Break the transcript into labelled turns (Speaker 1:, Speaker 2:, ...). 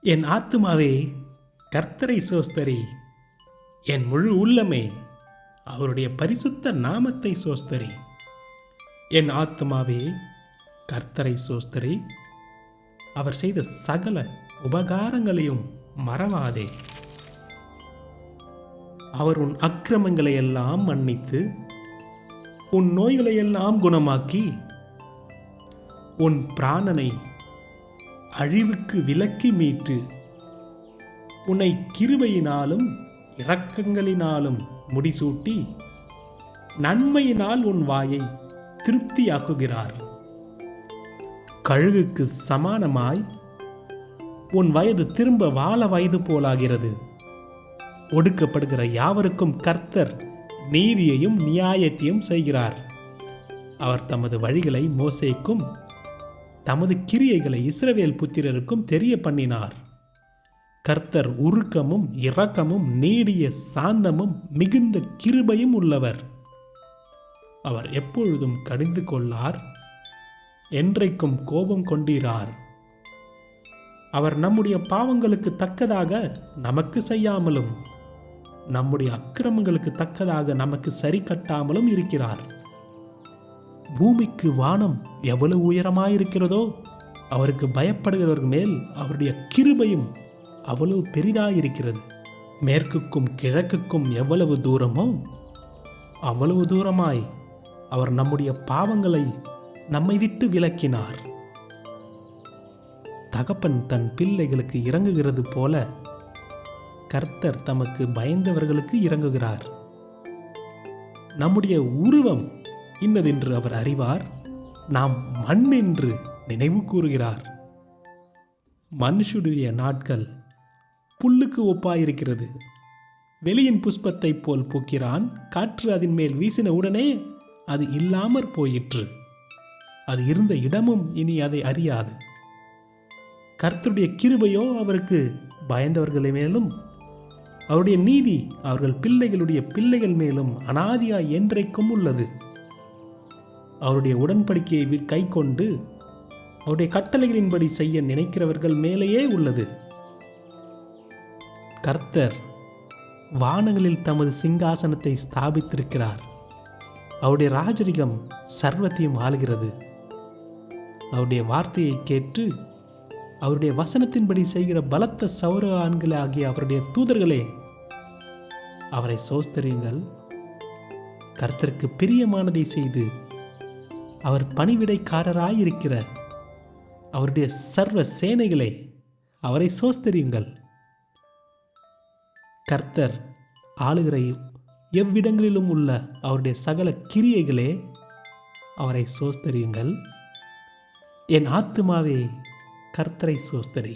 Speaker 1: என் ஆத்துமாவே கர்த்தரை சோஸ்தரி என் முழு உள்ளமே அவருடைய பரிசுத்த நாமத்தை சோஸ்தரி. என் ஆத்துமாவே கர்த்தரை சோஸ்தரி அவர் செய்த சகல உபகாரங்களையும் மறவாதே. அவர் உன் அக்கிரமங்களை எல்லாம் மன்னித்து உன் நோய்களை எல்லாம் குணமாக்கி உன் பிராணனை அழிவுக்கு விலக்கி மீட்டு உன்னை கிருபையினாலும் இரக்கங்களினாலும் முடிசூட்டி நன்மையினால் உன் வாயை திருப்தியாக்குகிறார். கழுகுக்கு சமானமாய் உன் வயது திரும்ப வாழ வயது போலாகிறது. ஒடுக்கப்படுகிற யாவருக்கும் கர்த்தர் நீதியையும் நியாயத்தையும் செய்கிறார். அவர் தமது வழிகளை மோசைக்கும் தமது கிரியைகளை இஸ்ரவேல் புத்திரருக்கும் தெரிய பண்ணினார் கர்த்தர் உருக்கமும் இரக்கமும் நீடிய சாந்தமும் மிகுந்த கிருபையும் உள்ளவர். அவர் எப்பொழுதும் கடிந்து கொள்ளார் என்றைக்கும் கோபம் கொண்டீரார். அவர் நம்முடைய பாவங்களுக்கு தக்கதாக நமக்கு செய்யாமலும் நம்முடைய அக்கிரமங்களுக்கு தக்கதாக நமக்கு சரி கட்டாமலும் இருக்கிறார். பூமிக்கு வானம் எவ்வளவு உயரமாயிருக்கிறதோ அவருக்கு பயப்படுகிறவர்கள் மேல் அவருடைய கிருபையும் அவ்வளவு பெரிதாயிருக்கிறது. மேற்குக்கும் கிழக்குக்கும் எவ்வளவு தூரமோ அவ்வளவு தூரமாய் அவர் நம்முடைய பாவங்களை நம்மை விட்டு விலக்கினார். தகப்பன் தன் பிள்ளைகளுக்கு இறங்குகிறது போல கர்த்தர் தமக்கு பயந்தவர்களுக்கு இறங்குகிறார். நம்முடைய உருவம் இன்னதென்று அவர் அறிவார் நாம் மண் என்று நினைவு கூறுகிறார். மனுஷுடைய நாட்கள் புல்லுக்கு ஒப்பாயிருக்கிறது. வெளியின் புஷ்பத்தைப் போல் பூக்கிறான் காற்று அதன் மேல் வீசின உடனே அது இல்லாமற் போயிற்று. அது இருந்த இடமும் இனி அதை அறியாது. கர்த்தருடைய கிருபையோ அவருக்கு பயந்தவர்களை மேலும் அவருடைய நீதி அவர்கள் பிள்ளைகளுடைய பிள்ளைகள் மேலும் அனாதியாய் என்றைக்கும் உள்ளது. அவருடைய உடன்படிக்கையை கை கொண்டு அவருடைய கட்டளைகளின்படி செய்ய நினைக்கிறவர்கள் மேலேயே உள்ளது. கர்த்தர் வானங்களில் தமது சிங்காசனத்தை ஸ்தாபித்திருக்கிறார். அவருடைய ராஜரிகம் சர்வத்தையும் ஆளுகிறது. அவருடைய வார்த்தையை கேட்டு அவருடைய வசனத்தின்படி செய்கிற பலத்த சௌர ஆண்கள் ஆகிய அவருடைய தூதர்களே அவரை சோஸ்தரியுங்கள். கர்த்தருக்கு பிரியமானதை செய்து அவர் பணிவிடைக்காரராயிருக்கிறார் அவருடைய சர்வ சேனைகளே அவரை சோஸ்தரியுங்கள். கர்த்தர் ஆளுகிற எவ்விடங்களிலும் உள்ள அவருடைய சகல கிரியைகளே அவரை சோஸ்தரியுங்கள். என் ஆத்துமாவே கர்த்தரை சோஸ்தரி.